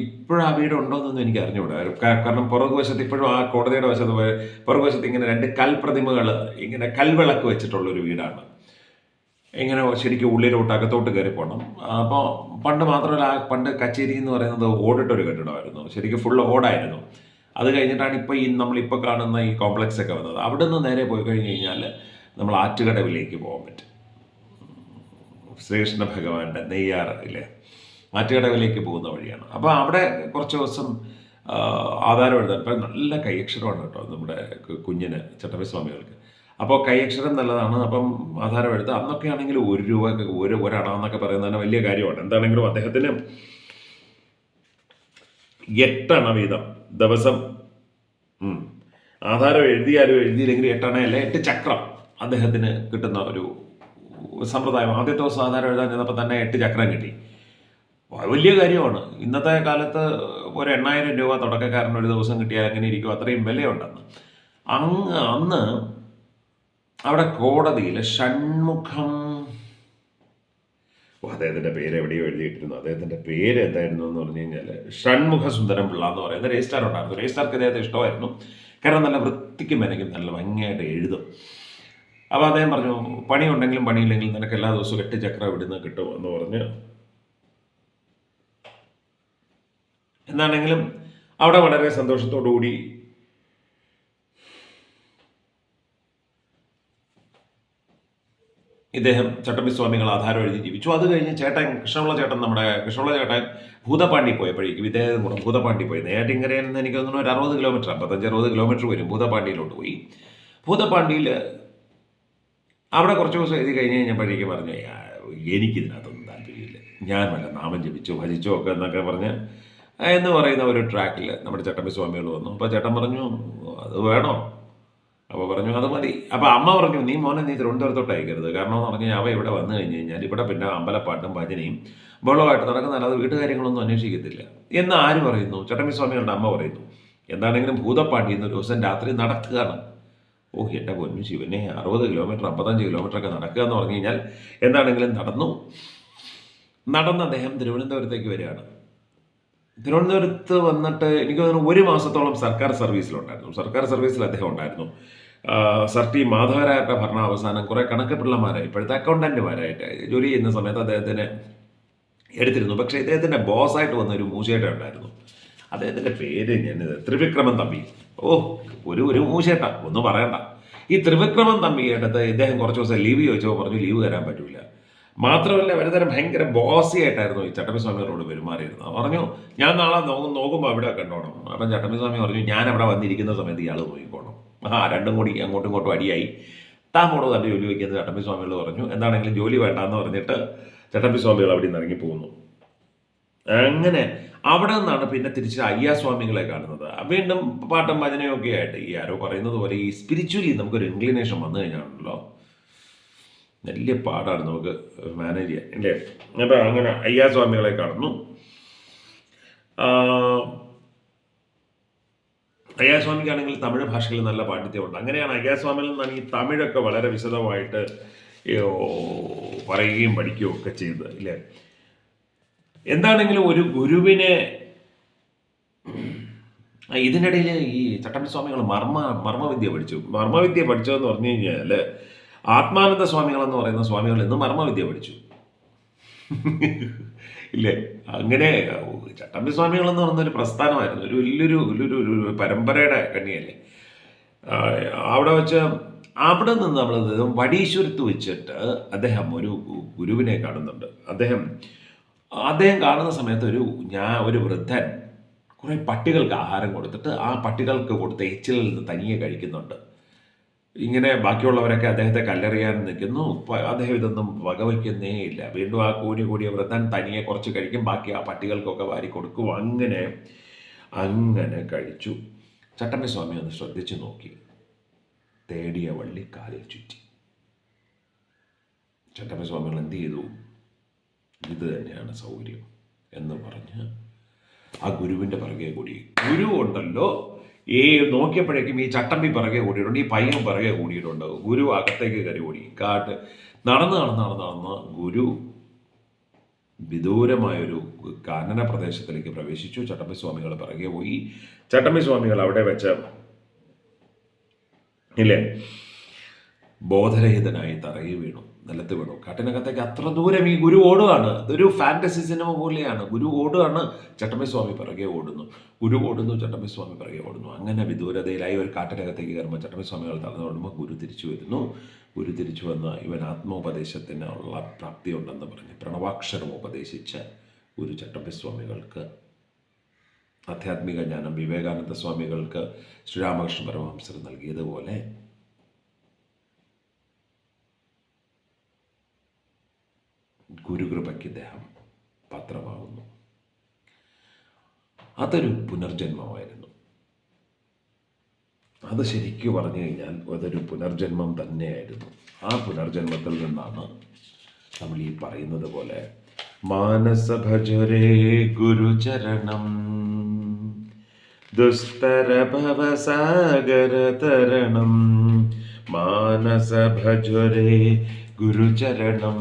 ഇപ്പോഴും ആ വീട് ഉണ്ടോയെന്നൊന്നും എനിക്ക് അറിഞ്ഞുകൂടാ കാരണം പുറകു വശത്ത് ഇപ്പോഴും ആ കോടതിയുടെ വശത്ത് പോയ പുറകുവശത്ത് ഇങ്ങനെ രണ്ട് കൽപ്രതിമകൾ ഇങ്ങനെ കൽവിളക്ക് വെച്ചിട്ടുള്ള ഒരു വീടാണ്. ഇങ്ങനെ ശരിക്കും ഉള്ളിലോട്ട് അകത്തോട്ട് കയറി പോകണം അപ്പോൾ പണ്ട് മാത്രമല്ല ആ പണ്ട് കച്ചേരി എന്ന് പറയുന്നത് ഓടിട്ടൊരു കെട്ടിടമായിരുന്നു. ശരിക്കും ഫുള്ള് ഓടായിരുന്നു. അത് കഴിഞ്ഞിട്ടാണ് ഇപ്പോൾ ഈ നമ്മളിപ്പോൾ കാണുന്ന ഈ കോംപ്ലക്സ് ഒക്കെ വന്നത്. അവിടെ നിന്ന് നേരെ പോയി കഴിഞ്ഞ് കഴിഞ്ഞാൽ നമ്മൾ ആറ്റുകടവിലേക്ക് പോകാൻ പറ്റും. ശ്രീകൃഷ്ണ ഭഗവാന്റെ നെയ്യാറ് ഇല്ലേ ആറ്റുകടവിലേക്ക് പോകുന്ന വഴിയാണ്. അപ്പോൾ അവിടെ കുറച്ച് ദിവസം ആധാരം എഴുതാൻ ഇപ്പം നല്ല കൈയക്ഷരമാണ് കേട്ടോ നമ്മുടെ കുഞ്ഞിന് ചട്ടമ്പി സ്വാമികൾക്ക് അപ്പോൾ കൈയക്ഷരം നല്ലതാണ്. അപ്പം ആധാരം എഴുതുക. അന്നൊക്കെ ആണെങ്കിൽ ഒരു രൂപ ഒരു ഒരണാന്നൊക്കെ പറയുന്ന തന്നെ വലിയ കാര്യമാണ്. എന്താണെങ്കിലും അദ്ദേഹത്തിന് എട്ടണ വീതം. ദിവസം. ആധാരം എഴുതിയാലും എഴുതിയില്ലെങ്കിലും എട്ടണയല്ല എട്ട് ചക്രം അദ്ദേഹത്തിന് കിട്ടുന്ന ഒരു സമ്പ്രദായം. ആദ്യത്തെ ദിവസം ആധാരം എഴുതാൻ ചെന്നപ്പോൾ തന്നെ എട്ട് ചക്രം കിട്ടി. വലിയ കാര്യമാണ്. ഇന്നത്തെ കാലത്ത് ഒരു എണ്ണായിരം രൂപ തുടക്കക്കാരൻ ഒരു ദിവസം കിട്ടിയാൽ എങ്ങനെ ഇരിക്കും? അത്രയും വിലയുണ്ടെന്ന്. അങ്ങ് അന്ന് അവിടെ കോടതിയിൽ ഷൺമുഖം. അദ്ദേഹത്തിന്റെ പേര് എവിടെയോ എഴുതിയിട്ടിരുന്നു. അദ്ദേഹത്തിന്റെ പേര് എന്തായിരുന്നു എന്ന് പറഞ്ഞു കഴിഞ്ഞാൽ ഷൺമുഖ സുന്ദരം പിള്ള എന്ന് പറയുന്ന രജിസ്റ്റാർ ഉണ്ടായിരുന്നു. രജിസ്റ്റാർക്ക് അദ്ദേഹത്തെ ഇഷ്ടമായിരുന്നു. കാരണം നല്ല വൃത്തിക്കും മെനക്കും നല്ല ഭംഗിയായിട്ട് എഴുതും. അപ്പോൾ അദ്ദേഹം പറഞ്ഞു പണിയുണ്ടെങ്കിലും പണിയില്ലെങ്കിലും നിനക്ക് എല്ലാ ദിവസവും എട്ട് ചക്രം ഇവിടുന്ന് കിട്ടും എന്ന് പറഞ്ഞ് എന്നാണെങ്കിലും അവിടെ വളരെ സന്തോഷത്തോടുകൂടി ഇദ്ദേഹം ചട്ടമ്പി സ്വാമികൾ ആധാരം എഴുതി ജീവിച്ചു. അത് കഴിഞ്ഞ് ചേട്ടൻ കൃഷ്ണപിള്ള ചേട്ടൻ നമ്മുടെ കൃഷ്ണപിള്ള ചേട്ടൻ ഭൂതപാണ്ടി പോയപ്പോഴേക്കും ഇദ്ദേഹം കൂടെ ഭൂതപ്പാണ്ടി പോയി. നെയ്യാറ്റിൻകരയിൽ നിന്ന് എനിക്ക് തോന്നുന്നു ഒരു അറുപത് കിലോമീറ്റർ അമ്പത്തഞ്ച് അറുപത് കിലോമീറ്റർ വരും ഭൂതപാണ്ടിയിലോട്ട് പോയി. ഭൂതപ്പാണ്ടിയിൽ അവിടെ കുറച്ച് ദിവസം എഴുതി കഴിഞ്ഞ് കഴിഞ്ഞപ്പോഴേക്കും പറഞ്ഞു "ആ, എനിക്കിതിനകത്തൊന്നും താല്പര്യമില്ല. ഞാൻ വല്ല നാമം ജപിച്ചോ ഭജിച്ചോ ഒക്കെ എന്നൊക്കെ പറഞ്ഞ് എന്ന് പറയുന്ന ഒരു ട്രാക്കിൽ നമ്മുടെ ചട്ടമ്പി സ്വാമികൾ വന്നു. അപ്പോൾ ചേട്ടൻ പറഞ്ഞു അത് വേണോ? അപ്പോൾ പറഞ്ഞു അത് മതി. അപ്പോൾ അമ്മ പറഞ്ഞു നീ മോനെ നീ തിരുവനന്തപുരത്തോട്ട് അയക്കരുത്. കാരണം എന്ന് പറഞ്ഞാൽ അവ ഇവിടെ വന്നു കഴിഞ്ഞ് കഴിഞ്ഞാൽ ഇവിടെ പിന്നെ അമ്പലപ്പാട്ടും ഭജനയും ബഹളമായിട്ട് നടക്കുന്ന അല്ലാതെ വീട്ടുകാര്യങ്ങളൊന്നും അന്വേഷിക്കത്തില്ല. എന്ന് ആര് പറയുന്നു? ചട്ടമ്പി സ്വാമികളുടെ അമ്മ പറയുന്നു എന്താണെങ്കിലും ഭൂതപ്പാണ്ടി ഇന്ന് ഒരു ദിവസം രാത്രി നടക്കുകയാണ്. ഓ എന്റെ പൊന്നു ശിവനെ അറുപത് കിലോമീറ്റർ അമ്പത്തഞ്ച് കിലോമീറ്റർ ഒക്കെ നടക്കുക എന്ന് പറഞ്ഞു കഴിഞ്ഞാൽ എന്താണെങ്കിലും നടന്നു. നടന്ന് അദ്ദേഹം തിരുവനന്തപുരത്തേക്ക് വരികയാണ്. തിരുവനന്തപുരത്ത് വന്നിട്ട് എനിക്ക് തോന്നുന്നു ഒരു മാസത്തോളം സർക്കാർ സർവീസിലുണ്ടായിരുന്നു. സർക്കാർ സർവീസിൽ അദ്ദേഹം ഉണ്ടായിരുന്നു. സർ ടി ഭരണ അവസാനം കുറേ കണക്ക് പിള്ളമാരായി. ഇപ്പോഴത്തെ അക്കൗണ്ടന്റുമാരായിട്ട് ജോലി ചെയ്യുന്ന സമയത്ത് അദ്ദേഹത്തിന് എടുത്തിരുന്നു. പക്ഷേ ഇദ്ദേഹത്തിന്റെ ബോസായിട്ട് വന്ന ഒരു മൂശേട്ട ഉണ്ടായിരുന്നു. അദ്ദേഹത്തിന്റെ പേര് ഞാൻ ത്രിവിക്രമൻ തമ്പി. ഓ ഒരു ഒരു മൂശേട്ട ഒന്നും പറയണ്ട. ഈ ത്രിവിക്രമൻ തമ്പി അടുത്ത് ഇദ്ദേഹം കുറച്ച് ദിവസം ലീവ് ചോദിച്ചപ്പോൾ പറഞ്ഞു ലീവ് തരാൻ പറ്റൂല. മാത്രമല്ല ഒരുതരം ഭയങ്കര ബോസി ആയിട്ടായിരുന്നു ഈ ചട്ടമ്പിസ്വാമികളോട് പെരുമാറിയിരുന്നത്. പറഞ്ഞു ഞാൻ നാളെ നോക്കും നോക്കുമ്പോൾ അവിടെ കണ്ടോണം. അപ്പം ചട്ടമ്പിസ്വാമി പറഞ്ഞു ഞാൻ അവിടെ വന്നിരിക്കുന്ന സമയത്ത് ഇയാൾ നോക്കിക്കോണം ആ രണ്ടും കൂടി അങ്ങോട്ടും ഇങ്ങോട്ടും അടിയായി. പോണോ തന്റെ ജോലി വയ്ക്കുന്നത് ചട്ടമ്പിസ്വാമികൾ പറഞ്ഞു. എന്താണെങ്കിലും ജോലി വേണ്ടാന്ന് പറഞ്ഞിട്ട് ചട്ടമ്പിസ്വാമികൾ അവിടെ നിന്ന് ഇറങ്ങി പോകുന്നു. അങ്ങനെ അവിടെ നിന്നാണ് പിന്നെ തിരിച്ച് അയ്യാസ്വാമികളെ കാണുന്നത്. വീണ്ടും പാട്ടും ഭജനയൊക്കെ ആയിട്ട് ഈ ആരോ പറയുന്നത് പോലെ ഈ സ്പിരിച്വലി നമുക്കൊരു ഇൻക്ലിനേഷൻ വന്നു കഴിഞ്ഞാണല്ലോ. വലിയ പാടാണ് നമുക്ക് മാനേജ് ചെയ്യാൻ അല്ലേ? അപ്പോൾ അങ്ങനെ അയ്യാസ്വാമികളെ കാണുന്നു. അയ്യാസ്വാമിക്കാണെങ്കിൽ തമിഴ് ഭാഷയിൽ നല്ല പാണ്ഡിത്യമുണ്ട്. അങ്ങനെയാണ് അയ്യാസ്വാമിയിൽ നിന്നാണ് ഈ തമിഴൊക്കെ വളരെ വിശദമായിട്ട് പറയുകയും പഠിക്കുകയും ഒക്കെ ചെയ്തത് ഇല്ലേ എന്താണെങ്കിലും ഒരു ഗുരുവിനെ ഇതിനിടയിൽ ഈ ചട്ടമ്പി സ്വാമികൾ മർമ്മ മർമ്മവിദ്യ പഠിച്ചു. മർമ്മവിദ്യ പഠിച്ചതെന്ന് പറഞ്ഞു കഴിഞ്ഞാൽ ആത്മാനന്ദ സ്വാമികൾ എന്ന് പറയുന്ന സ്വാമികൾ ഇന്ന് മർമ്മവിദ്യ പഠിച്ചു. ഇല്ലേ? അങ്ങനെ ചട്ടമ്പി സ്വാമികൾ എന്ന് പറയുന്ന ഒരു പ്രസ്ഥാനമായിരുന്നു. ഒരു വലിയൊരു വലിയൊരു ഒരു പരമ്പരയുടെ കണ്ണിയല്ലേ? അവിടെ വെച്ച് അവിടെ നിന്ന് നമ്മൾ വടീശ്വരത്ത് വെച്ചിട്ട് അദ്ദേഹം ഒരു ഗുരുവിനെ കാണുന്നുണ്ട്. അദ്ദേഹം അദ്ദേഹം കാണുന്ന സമയത്ത് ഒരു ഞാൻ ഒരു വൃദ്ധൻ കുറേ പട്ടികൾക്ക് ആഹാരം കൊടുത്തിട്ട് ആ പട്ടികൾക്ക് കൊടുത്ത എച്ചിലിൽ നിന്ന് തനിയെ കഴിക്കുന്നുണ്ട്. ഇങ്ങനെ ബാക്കിയുള്ളവരൊക്കെ അദ്ദേഹത്തെ കല്ലെറിയാൻ നിൽക്കുന്നു. അദ്ദേഹം ഇതൊന്നും വകവയ്ക്കുന്നേ ഇല്ല. വീണ്ടും ആ കൂടി കൂടിയ വൃദ്ധൻ തനിയെ കുറച്ച് കഴിക്കും. ബാക്കി ആ പട്ടികൾക്കൊക്കെ വാരി കൊടുക്കും. അങ്ങനെ അങ്ങനെ കഴിച്ചു. ചട്ടമ്പി സ്വാമി ഒന്ന് ശ്രദ്ധിച്ചു നോക്കി. തേടിയ വള്ളി കാലിൽ ചുറ്റി. ചട്ടമ്പി സ്വാമികൾ എന്ത് ചെയ്തു? ഇത് തന്നെയാണ് സൗകര്യം എന്ന് പറഞ്ഞ് ആ ഗുരുവിന്റെ പിറകെ കൂടി ഗുരു ഉണ്ടല്ലോ ഈ നോക്കിയപ്പോഴേക്കും ഈ ചട്ടമ്പി പിറകെ കൂടിയിട്ടുണ്ട് ഈ പയ്യൻ പിറകെ കൂടിയിട്ടുണ്ട്. ഗുരു അകത്തേക്ക് കയറി ഓടി. കാട്ട് നടന്ന് നടന്ന് നടന്ന് നടന്ന് ഗുരു വിദൂരമായൊരു കാനന പ്രദേശത്തിലേക്ക് പ്രവേശിച്ചു. ചട്ടമ്പി സ്വാമികൾ പിറകെ പോയി. ചട്ടമ്പി സ്വാമികൾ അവിടെ വെച്ച് ഇല്ലേ? ബോധരഹിതനായി തറയി വീണു. നിലത്ത് വീണു കാട്ടിനകത്തേക്ക് അത്ര ദൂരം ഈ ഗുരു ഓടുകയാണ് ഇതൊരു ഫാന്റസി സിനിമ പോലെയാണ്. ഗുരു ഓടുകയാണ് ചട്ടമ്പി സ്വാമി പിറകെ ഓടുന്നു. ഗുരു ഓടുന്നു ചട്ടമ്പി സ്വാമി പിറകെ ഓടുന്നു. അങ്ങനെ വിദൂരതയിലായി ഒരു കാട്ടിനകത്തേക്ക് കയറുമ്പോൾ ചട്ടമ്പി സ്വാമികൾ തളർന്നു ഓടുമ്പോൾ ഗുരു തിരിച്ചു വരുന്നു. ഗുരു തിരിച്ചു വന്ന് ഇവൻ ആത്മോപദേശത്തിനുള്ള പ്രാപ്തി ഉണ്ടെന്ന് പറഞ്ഞ്. പ്രണവാക്ഷരം ഉപദേശിച്ച് ഗുരു ചട്ടമ്പിസ്വാമികൾക്ക് ആധ്യാത്മിക ജ്ഞാനം വിവേകാനന്ദ സ്വാമികൾക്ക് ശ്രീരാമകൃഷ്ണ പരമഹംസർ നൽകിയതുപോലെ ഗുരുകൃപയ്ക്ക് ഇദ്ദേഹം പാത്രമാകുന്നു. അതൊരു പുനർജന്മമായിരുന്നു. അത് ശരിക്കും പറഞ്ഞു കഴിഞ്ഞാൽ അതൊരു പുനർജന്മം തന്നെയായിരുന്നു. ആ പുനർജന്മത്തിൽ നിന്നാണ് നമ്മൾ ഈ പറയുന്നത് പോലെ മാനസഭജരേ ഗുരുചരണം. ദുസ്തര ഭവസാഗര തരണം. മാനസഭജരേ ഗുരുചരണം.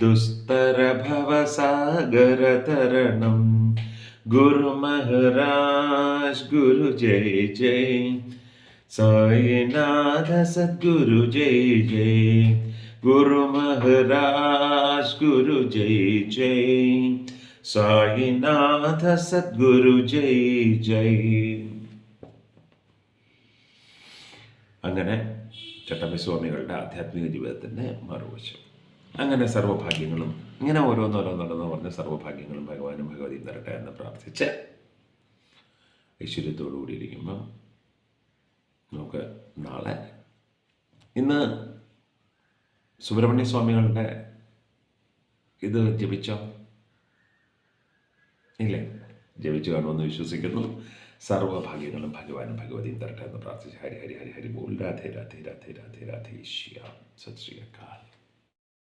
ദുസ്തര ഭവസാഗര തരണം ഗുരു മഹാരാജ് ഗുരു ജയ് ജയ് സായിനാഥ സദ്ഗുരു ജയ് ജയ് ഗുരു മഹാരാജ് ഗുരു ജയ് ജയ് സായിനാഥ സദ്ഗുരു ജയ് ജയ് അങ്ങനെ ചട്ടമ്പി സ്വാമികളുടെ ആധ്യാത്മിക ജീവിതത്തിൻ്റെ മറുവശം അങ്ങനെ സർവഭാഗ്യങ്ങളും ഇങ്ങനെ ഓരോന്നോരോന്നോരോന്ന് പറഞ്ഞ സർവഭാഗ്യങ്ങളും ഭഗവാനും ഭഗവതിയും തരട്ടെ എന്ന് പ്രാർത്ഥിച്ച് ഐശ്വര്യത്തോടു കൂടി ഇരിക്കുമ്പം നമുക്ക് നാളെ ഇന്ന് സുബ്രഹ്മണ്യ സ്വാമികളുടെ ഇത് ജപിച്ചോ? ഇല്ലേ? ജപിച്ചു കാണുമെന്ന് വിശ്വസിക്കുന്നു. സർവഭാഗ്യങ്ങളും ഭഗവാനും ഭഗവതിയും തരട്ടെ എന്ന് പ്രാർത്ഥിച്ച് ഹരി ഹരി ഹരി ഹരി ബോൾ. രാധേ രാധേ രാധേ രാധേ രാധേ ശ്യാം സത് ശ്രീ അകാൽ.